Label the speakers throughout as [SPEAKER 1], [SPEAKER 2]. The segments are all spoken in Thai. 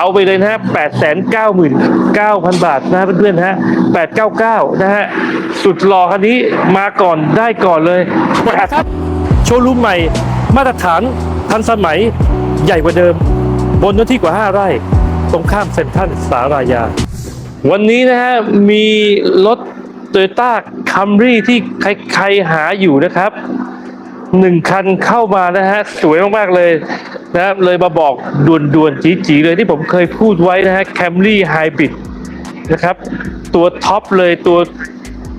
[SPEAKER 1] เอาไปเลยนะฮะ8 9 9 9 0 0 0บาทนะฮะเพื่อนๆนะฮะ899นะฮะสุดหล่อคันนี้มาก่อนได้ก่อนเลยครับโชว์รูมใหม่มาตรฐานทันสมัยใหญ่กว่าเดิม บนเนื้อที่กว่า 5 ไร่ ตรงข้ามเซ็นทรัลสารายา วันนี้นะฮะ มีรถโตโยต้าคัมรี่ที่ใครๆหาอยู่นะครับ หนึ่งคันเข้ามานะฮะสวยมากๆเลยนะครับเลยมาบอกด่วนๆจีๆเลยที่ผมเคยพูดไว้นะฮะแคมรี่ไฮบริดนะครับ ตัวท็อปเลยตัว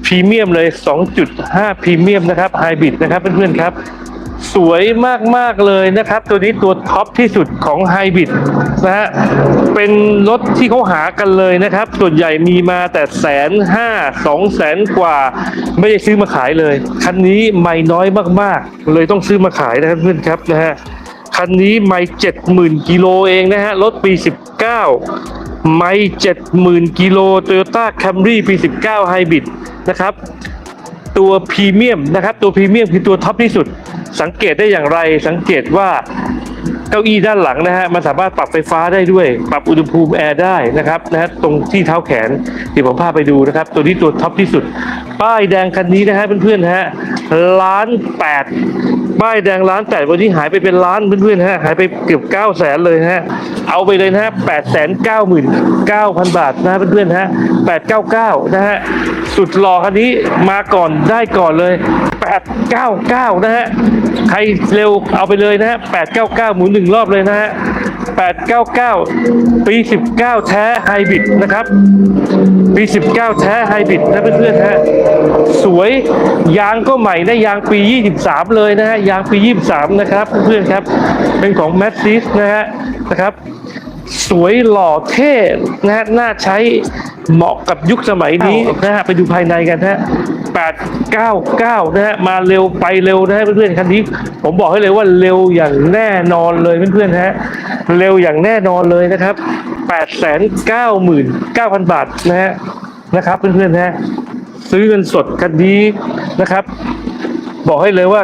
[SPEAKER 1] พรีเมียมเลย 2.5 พรีเมียมนะครับไฮบริดนะครับเพื่อนๆครับ สวยมาก ๆ เลยนะครับ ตัวนี้ตัวท็อปที่สุดของไฮบริดนะฮะเป็นรถที่เขาหากันเลยนะครับ ส่วนใหญ่มีมาแต่แสนห้าสองแสนกว่า ไม่ได้ซื้อมาขายเลย คันนี้ไม่น้อยมาก ๆ เลยต้องซื้อมาขายนะครับเพื่อนครับนะฮะคันนี้ไม่เจ็ดหมื่นกิโลเองนะฮะรถปี19ไม่เจ็ดหมื่นกิโลโตโยต้าแคมรี่ปี19ไฮบริดนะครับ ตัวพรีเมียมนะครับ ตัวพรีเมียมคือตัวท็อปที่สุด สังเกตได้อย่างไร สังเกตว่าเก้าอี้ด้านหลังนะฮะมันสามารถปรับไฟฟ้าได้ด้วย ปรับอุณหภูมิแอร์ได้นะครับนะฮะตรงที่เท้าแขนเดี๋ยวผมพาไปดูนะครับ ตัวนี้ตัวท็อปที่สุด ป้ายแดงคันนี้นะฮะเพื่อนๆฮะล้านแปดป้ายแดงล้านแปดวันนี้หายไปเป็นล้านเพื่อนๆฮะหายไปเกือบเก้าแสนเลยฮะเอาไปเลยนะฮะแปดแสนเก้าหมื่นเก้าพันบาทนะฮะเพื่อนๆฮะแปดเก้าเก้านะฮะ สุดหล่อคันนี้มาก่อนได้ก่อนเลย 899 นะฮะ ใครเร็วเอาไปเลยนะฮะ 899 หมุนหนึ่งรอบเลยนะฮะ 899 ปี 19 แท้ไฮบริดนะครับ ปี 19 แท้ไฮบริดนะเพื่อนๆฮะ สวยยางก็ใหม่นะยางปี 23 เลยนะฮะ ยางปี 23 นะครับเพื่อนๆครับ เป็นของ m a t t i s นะฮะนะครับ สวยหล่อเท่นะฮะน่าใช้ เหมาะกับยุคสมัยนี้นะฮะไปดูภายในกันฮะ899นะฮะมาเร็วไปเร็วนะฮะเพื่อนๆคันนี้ ผมบอกให้เลยว่าเร็วอย่างแน่นอนเลยเพื่อนๆฮะเร็วอย่างแน่นอนเลยนะครับ899,000บาทนะฮะนะครับเพื่อนๆฮะซื้อเงินสดคันนี้นะครับบอกให้เลยว่า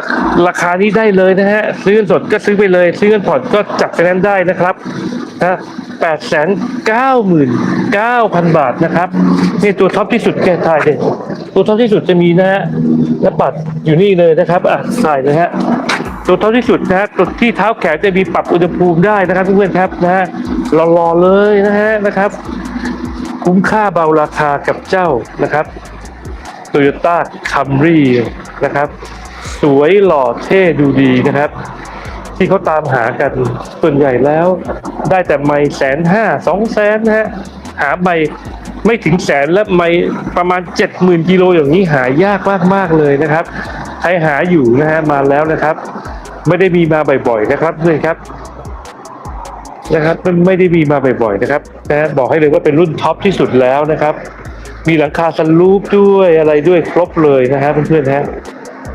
[SPEAKER 1] ราคานี้ได้เลยนะฮะซื้อเงินสดก็ซื้อไปเลย ซื้อเงินผ่อนก็จัดไปนั้นได้นะครับนะ แปดแสนเก้าหมื่นเก้าพันบาทนะครับนี่ตัวท็อปที่สุดแกถ่ายเลยตัวท็อปที่สุดจะมีนะฮะและปัดอยู่นี่เลยนะครับอะถ่ายเลยฮะตัวท็อปที่สุดนะฮะตัวที่เท้าแขนจะมีปรับอุณหภูมิได้นะครับเพื่อนๆครับนะฮะรอๆเลยนะฮะนะครับ คุ้มค่าเบาราคากับเจ้านะครับโตโยต้าคัมรี่นะครับ สวยหล่อเท่ดูดีนะครับ ที่เขาตามหากันส่วนใหญ่แล้ว ได้แต่ไม่แสนห้าสองแสนนะฮะหาไม่ไม่ถึงแสนและไม่ประมาณเจ็ดหมื่นกิโลอย่างนี้หายากมากๆเลยนะครับ ใครหาอยู่นะฮะมาแล้วนะครับ ไม่ได้มีมาบ่อยๆนะครับเพื่อนครับนะครับมันไม่ได้มีมาบ่อยๆนะครับนะฮะบอกให้เลยว่าเป็นรุ่นท็อปที่สุดแล้วนะครับ มีหลังคาสลูปด้วยอะไรด้วยครบเลยนะครับเพื่อนๆฮะ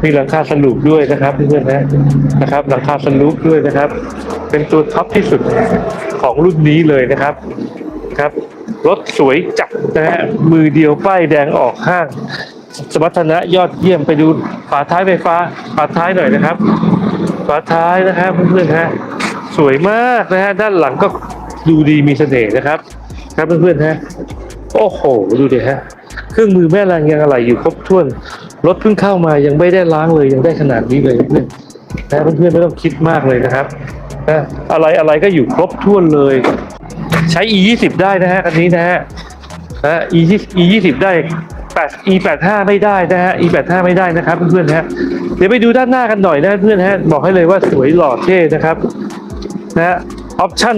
[SPEAKER 1] มีหลังคาสลูปด้วยนะครับเพื่อนๆฮะนะครับ หลังคาสลูปด้วยนะครับ เป็นตัวท็อปที่สุดของรุ่นนี้เลยนะครับครับรถสวยจัดนะฮะมือเดียวป้ายแดงออกห้าง สมรรถนะยอดเยี่ยมไปดูฝาท้ายไฟฟ้าฝาท้ายหน่อยนะครับ ฝาท้ายนะครับเพื่อนๆฮะสวยมากนะฮะด้านหลังก็ดูดีมีเสน่ห์นะครับ ครับเพื่อนๆฮะโอ้โห ดูดิฮะ เครื่องมือแม่แรงยังอะไรอยู่ครบถ้วน รถเพิ่งเข้ามายังไม่ได้ล้างเลยยังได้ขนาดนี้เลยเพื่อนนะเพื่อนๆไม่ต้องคิดมากเลยนะครับนะอะไรอะไรก็อยู่ครบถ้วนเลย ใช้ e 2 0ได้นะฮะคันนี้นะฮะนะ e 20 e 2 0ได้8 e 8 5ไม่ได้นะฮะ e 8 5ไม่ได้นะครับเพื่อนๆฮะเดี๋ยวไปดูด้านหน้ากันหน่อยนะเพื่อนฮะบอกให้เลยว่าสวยหล่อเท่นะครับนะฮะออปชั่น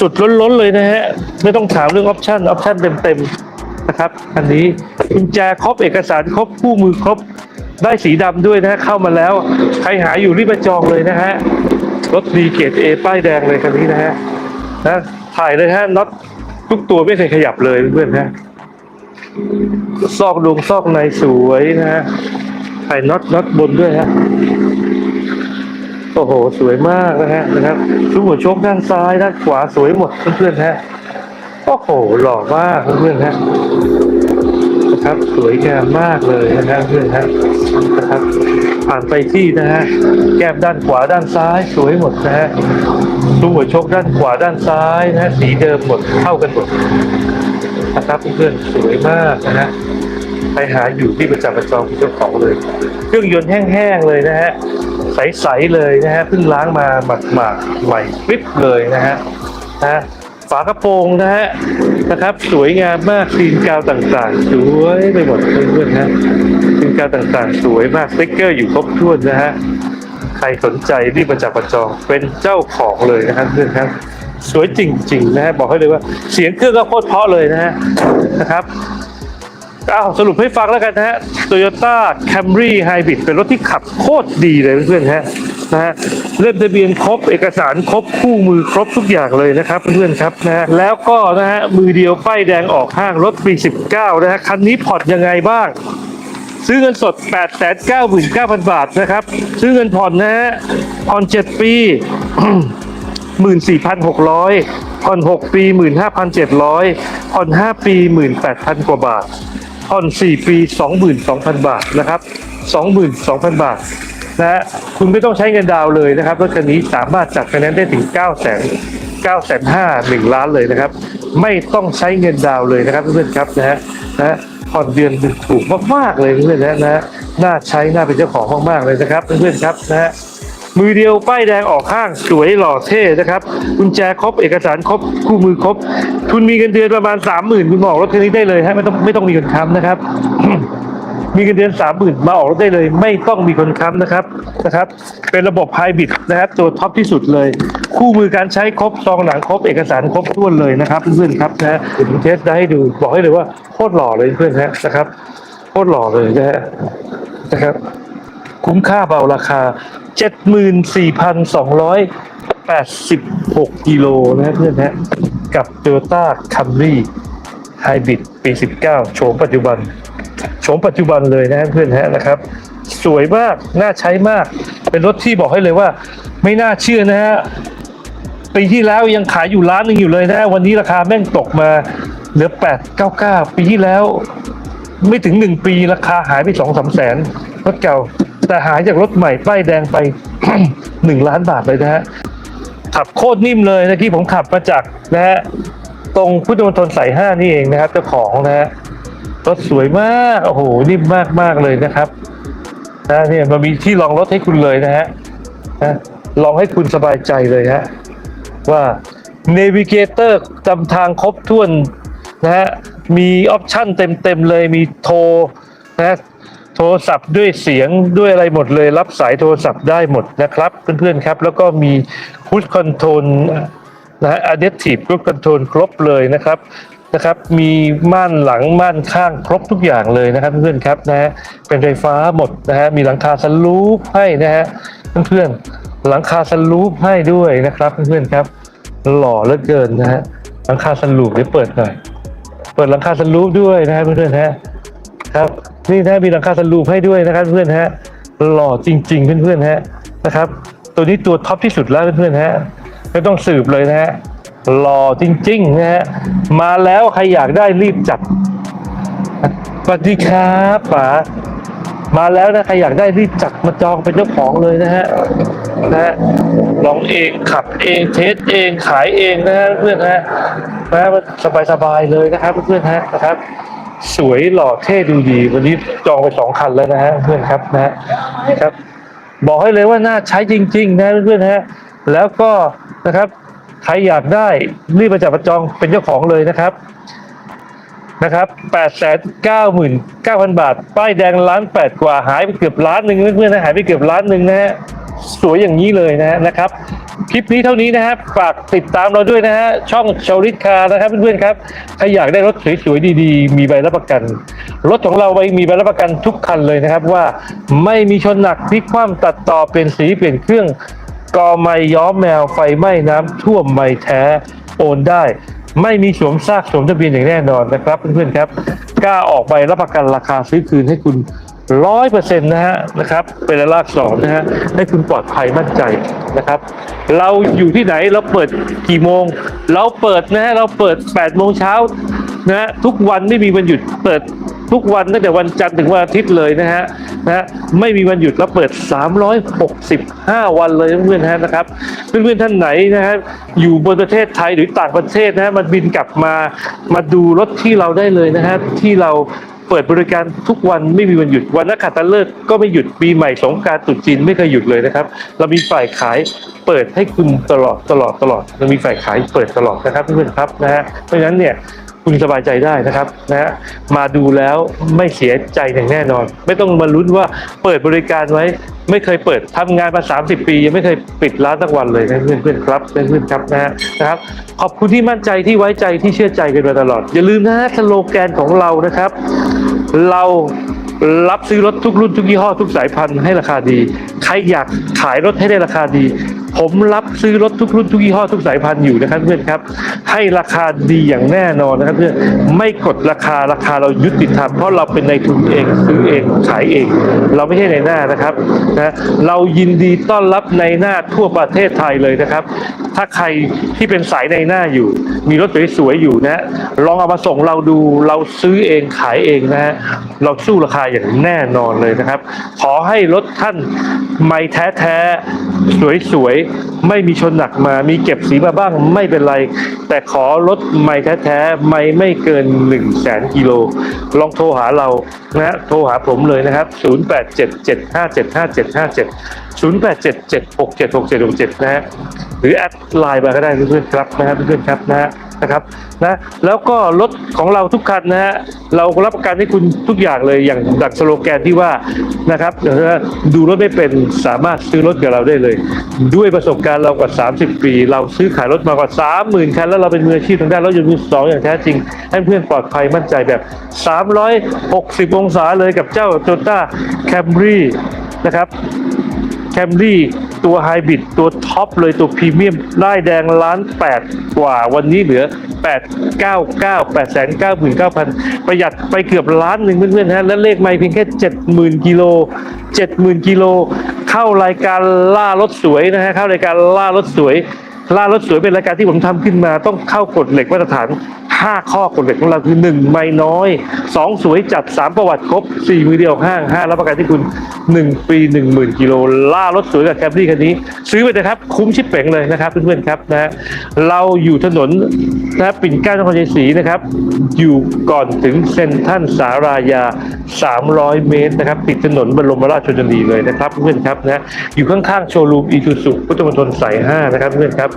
[SPEAKER 1] สุดๆล้นๆเลยนะฮะไม่ต้องถามเรื่องออปชั่นออปชั่นเต็มๆนะครับอันนี้ กุญแจครบเอกสารครบคู่มือครบได้สีดำด้วยนะฮะเข้ามาแล้ว ใครหาอยู่รีบมาจองเลยนะฮะรถดีเกรดเอป้ายแดงเลยคันนี้นะฮะนะถ่ายเลยฮะน็อตทุกตัวไม่เคยขยับเลยเพื่อนๆฮะซอกดวงซอกในสวยนะฮะถ่ายน็อตน็อตบนด้วยฮะโอ้โห สวยมากนะฮะนะครับทุกหัวโชคด้านซ้ายด้านขวาสวยหมดเพื่อนๆฮะโอ้โหหล่อมากเพื่อนๆฮะ ครับ สวยงามมากเลยนะครับเพื่อนฮะนะครับผ่านไปที่นะฮะแก้มด้านขวาด้านซ้ายสวยหมดนะฮะตู้หัวชกด้านขวาด้านซ้ายนะฮะสีเดิมหมดเท่ากันหมดนะครับเพื่อนสวยมากนะฮะไปหาอยู่ที่ประจำประจองเจ้าของเลย เครื่องยนต์แห้งๆเลยนะฮะใสๆเลยนะฮะเพิ่งล้างมาหมาดๆใหม่กริบเลยนะฮะนะฮะ ฝากระโปรงนะฮะนะครับ สวยงามมากซีนกาวต่างๆ สวยไปหมดเพื่อนๆนะซีนกาวต่างๆ สวยมากสติ๊กเกอร์อยู่ครบถ้วนนะฮะใครสนใจรีบมาจับประจองเป็นเจ้าของเลยนะครับเพื่อนครับ สวยจริงๆนะฮะบอกให้เลยว่าเสียงเครื่องก็โคตรเพราะเลยนะฮะนะครับ อ้าสรุปให้ฟังแล้วกันนะฮะ Toyota Camry Hybrid เป็นรถที่ขับโคตรดีเลยเพื่อนๆฮะนะฮะเล่มทะเบียนครบเอกสารครบคู่มือครบทุกอย่างเลยนะครับเพื่อนๆครับนะฮะแล้วก็นะฮะมือเดียวป้ายแดงออกห้างรถปี 19 นะฮะคันนี้ผ่อนยังไงบ้าง ซื้อเงินสด 899,000 บาทนะครับ ซื้อเงินผ่อนนะฮะผ่อน 7 ปี 14,600ผ่อน 6 ปี 15,700ผ่อน 5 ปี 18,000 กว่าบาท ผ่อน4 ปี 22,000 บาทนะครับ 22,000 บาทนะฮะคุณไม่ต้องใช้เงินดาวเลยนะครับรถคันนี้สามารถจัดไฟแนนซ์ได้ถึง 9 0 0 0 0 9 5 0 0 1ล้านเลยนะครับ ไม่ต้องใช้เงินดาวเลยนะครับเพื่อนๆครับนะฮะนะฮะผ่อนเดือนหนึ่งถูกมากๆเลยเพื่อนนะนะฮะน่าใช้น่าเป็นเจ้าของมากๆเลยนะครับเพื่อนๆครับนะฮะมือเดียวป้ายแดงออกข้างสวยหล่อเท่นะครับกุญแจครบเอกสารครบคู่มือครบ คุณมีเงินเดือนประมาณสามหมื่นคุณมาออกรถคันนี้ได้เลยฮะไม่ต้องไม่ต้องมีคนค้ำนะครับ มีเงินเดือนสามหมื่นมาออกรถได้เลย ไม่ต้องมีคนค้ำนะครับนะครับ เป็นระบบไฮบริดนะครับ ตัวท็อปที่สุดเลย คู่มือการใช้ครบซองหนังครบเอกสารครบถ้วนเลยนะครับเพื่อนๆครับนะเดี๋ยวผมเทสได้ให้ดูบอกให้เลยว่าโคตรหล่อเลยเพื่อนๆฮะนะครับโคตรหล่อเลยนะฮะนะครับ คุ้มค่าเบาราคา 86กิโลนะเพื่อนฮะกับ Toyota Camry Hybrid ปี 19 โฉมปัจจุบัน โฉมปัจจุบันเลยนะเพื่อนฮะนะครับ สวยมาก น่าใช้มาก เป็นรถที่บอกให้เลยว่า ไม่น่าเชื่อนะฮะปีที่แล้วยังขายอยู่ล้านหนึ่งอยู่เลยนะ วันนี้ราคาแม่งตกมาเหลือ 899 ปีที่แล้ว ไม่ถึงหนึ่งปีราคาหายไปสองสามแสนรถเก่าแต่หายจากรถใหม่ป้ายแดงไปหนึ่งล้านบาทเลยนะฮะ ขับโคตรนิ่มเลยนะที่ผมขับมาจากนะฮะตรงพุทธมณฑลสายห้านี่เองนะครับเจ้าของนะฮะรถสวยมากโอ้โหนิ่มมากมากเลยนะครับนะเนี่ยมันมีที่รองรถให้คุณเลยนะฮะนะลองให้คุณสบายใจเลยฮะว่า Navigator จำทางครบถ้วนนะฮะมีออปชั่นเต็มๆเลยมีโทรนะ ทรศัพท์ด้วยเสียงด้วยอะไรหมดเลย รับสายโทรศัพท์ได้หมดนะครับเพื่อนๆครับ แล้วก็มีพุชคอนโทรลนะฮะ Adaptive Cruise Control ครบเลยนะครับนะครับ มีม่านหลังม่านข้างครบทุกอย่างเลยนะครับเพื่อนๆครับนะฮะเป็นไฟฟ้าหมดนะฮะมีหลังคาสลูปให้นะฮะเพื่อนๆหลังคาสลูปให้ด้วยนะครับเพื่อนๆครับ หล่อเหลือเกินนะฮะหลังคาสลูปเดี๋ยวเปิดหน่อยเปิดหลังคาสลูปด้วยนะฮะเพื่อนๆฮะ นี่นะมีหลังคาสลูปให้ด้วยนะครับเพื่อนฮะหล่อจริง ๆ เพื่อนๆฮะนะครับ ตัวนี้ตัวท็อปที่สุดแล้วเพื่อนๆฮะไม่ต้องสืบเลยนะฮะหล่อจริง ๆ นะฮะมาแล้วใครอยากได้รีบจัดสวัสดีครับป๋ามาแล้วนะใครอยากได้รีบจัดมาจองเป็นเจ้าของเลยนะฮะนะฮะลองเองขับเองเทสเองขายเองนะฮะเพื่อนฮะนะสบายสบายๆเลยนะครับเพื่อนฮะนะครับ สวยหล่อเท่ดูดี วันนี้จองไปสองคันแล้วนะฮะเพื่อนครับนะฮะครับ บอกให้เลยว่าน่าใช้จริง ๆ นะเพื่อนๆฮะแล้วก็นะครับใครอยากได้รีบมาจับประจองเป็นเจ้าของเลยนะครับนะครับแปดแสนเก้าหมื่นเก้าพันบาท ป้ายแดงล้านแปดกว่าหายไปเกือบล้านหนึ่งเพื่อนๆนะหายไปเกือบล้านหนึ่งนะฮะ สวยอย่างนี้เลยนะฮะนะครับ คลิปนี้เท่านี้นะครับฝากติดตามเราด้วยนะฮะช่องชาวริตคาร์นะครับเพื่อนๆครับใครอยากได้รถสวยๆดีๆ มีใบรับประกัน รถของเราไปมีใบรับประกันทุกคันเลยนะครับ ว่าไม่มีชนหนักพลิกคว่ำตัดต่อเปลี่ยนสีเปลี่ยนเครื่องกอไม่ย้อมแมวไฟไหม้น้ำท่วมไม่แท้โอนได้ ไม่มีสวมซากสวมทะเบียนอย่างแน่นอนนะครับ เพื่อนๆครับกล้าออกใบรับประกันราคาซื้อคืนให้คุณ ร้อยเปอร์เซ็นต์นะฮะนะครับ เป็นลากสอนนะฮะให้คุณปลอดภัยมั่นใจนะครับ เราอยู่ที่ไหนเราเปิดกี่โมง เราเปิดนะฮะเราเปิด8โมงเช้านะฮะทุกวันไม่มีวันหยุดเปิดทุกวันตั้งแต่วันจันทร์ถึงวันอาทิตย์เลยนะฮะนะฮะไม่มีวันหยุดเราเปิด 365 วันเลยเพื่อนๆนะครับเพื่อนๆท่านไหนนะฮะอยู่บนประเทศไทยหรือต่างประเทศนะฮะมันบินกลับมามาดูรถที่เราได้เลยนะฮะที่เรา เปิดบริการทุกวันไม่มีวันหยุดวันนักขัตฤกษ์ก็ไม่หยุดปีใหม่สงกรารตรุษจีนไม่เคยหยุดเลยนะครับ เรามีฝ่ายขายเปิดให้คุณตลอดตลอดตลอด เรามีฝ่ายขายเปิดตลอดนะครับเพื่อนๆครับนะฮะเพราะฉะนั้นเนี่ยคุณสบายใจได้นะครับนะฮะมาดูแล้วไม่เสียใจอย่างแน่นอน ไม่ต้องมาลุ้นว่าเปิดบริการไว้ ไม่เคยเปิดทำงานมา 30 ปี ยังไม่เคยปิดร้านสักวันเลยนะเพื่อนๆครับเพื่อนๆครับนะฮะนะครับ ขอบคุณที่มั่นใจที่ไว้ใจที่เชื่อใจกันมาตลอด อย่าลืมนะฮะสโลแกนของเรานะครับ เรารับซื้อรถทุกรุ่นทุกยี่ห้อทุกสายพันธุ์ให้ราคาดี ใครอยากขายรถให้ได้ราคาดี ผมรับซื้อรถทุกรุ่นทุกยี่ห้อทุกสายพันธุ์อยู่นะครับเพื่อนครับให้ราคาดีอย่างแน่นอนนะครับเพื่อนไม่กดราคาราคาเรายุติธรรมเพราะเราเป็นในทุนเองซื้อเองขายเอง เราไม่ใช่ในหน้านะครับนะเรายินดีต้อนรับในหน้าทั่วประเทศไทยเลยนะครับ ถ้าใครที่เป็นสายในหน้าอยู่ มีรถสวยๆอยู่นะฮะลองเอามาส่งเราดูเราซื้อเองขายเองนะฮะเราสู้ราคาอย่างแน่นอนเลยนะครับ ขอให้รถท่านไม่แท้ๆสวยๆไม่มีชนหนักมา มีเก็บสีมาบ้างไม่เป็นไร แต่ขอรถไม่แท้ๆไม่ไม่เกิน1นึ่งแสนกิโล ลองโทรหาเรานะฮะโทรหาผมเลยนะครับ 0877575757นะฮะหรือแอดไลน์มาก็ได้เพื่อนๆครับนะฮะเพื่อนๆครับนะฮะนะครับนะแล้วก็รถของเราทุกคันนะฮะเรารับประกันให้คุณทุกอย่างเลยอย่างดักสโลแกนที่ว่า นะครับดูรถไม่เป็นสามารถซื้อรถกับเราได้เลย ด้วยประสบการณ์เรากว่า 30 ปี เราซื้อขายรถมากว่า 30,000 คัน แล้วเราเป็นมืออาชีพทางด้านรถยนต์มือสองอย่างแท้จริง ให้เพื่อนปลอดภัยมั่นใจแบบ 360 องศาเลยกับเจ้าโตต้าแคมรี่นะครับ มรี่ตัวไฮบริดตัวท็อปเลยตัวพรีเมียมได้แดงล้านแปดกว่าวันนี้เหลือ 8 9 9 8 9 9 9 0 0 ประหยัดไปเกือบล้านหนึ่งเพื่อนๆฮะและเลขไม่เพียงแค่ 70,000กิโล70,000กิโลเข้ารายการล่ารถสวยนะฮะเข้ารายการล่ารถสวยล่ารถสวยเป็นรายการที่ผมทำขึ้นมาต้องเข้ากฎเหล็กมาตรฐาน 5 ข้อกฎเหล็กของเราคือ 1 ไม่น้อย 2 สวยจัด 3 ประวัติครบ 4 มือเดียวห้าง 5 รับประกันที่คุณ 1 ปี 10,000 กิโล ล่ารถสวยกับแคมรี่คันนี้ ซื้อไปนะครับ คุ้มชิปเป่งเลยนะครับเพื่อนๆครับนะฮะเราอยู่ถนนนะปิ่นเกล้านครชัยศรีนะครับ อยู่ก่อนถึงเซ็นทรัลสารายา 300 เมตรนะครับติดถนนบรมราชชนนีเลยนะครับเพื่อนๆครับนะอยู่ข้างๆโชว์รูมอีทูสุพุทธมณฑลสาย5นะครับเพื่อนๆครับ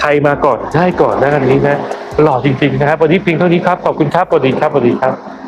[SPEAKER 1] ใครมาก่อนได้ก่อนนะคันนี้นะหล่อจริงๆนะครับนี้เพียงเท่านี้ครับ ขอบคุณครับสวัสดีครับสวัสดีครับ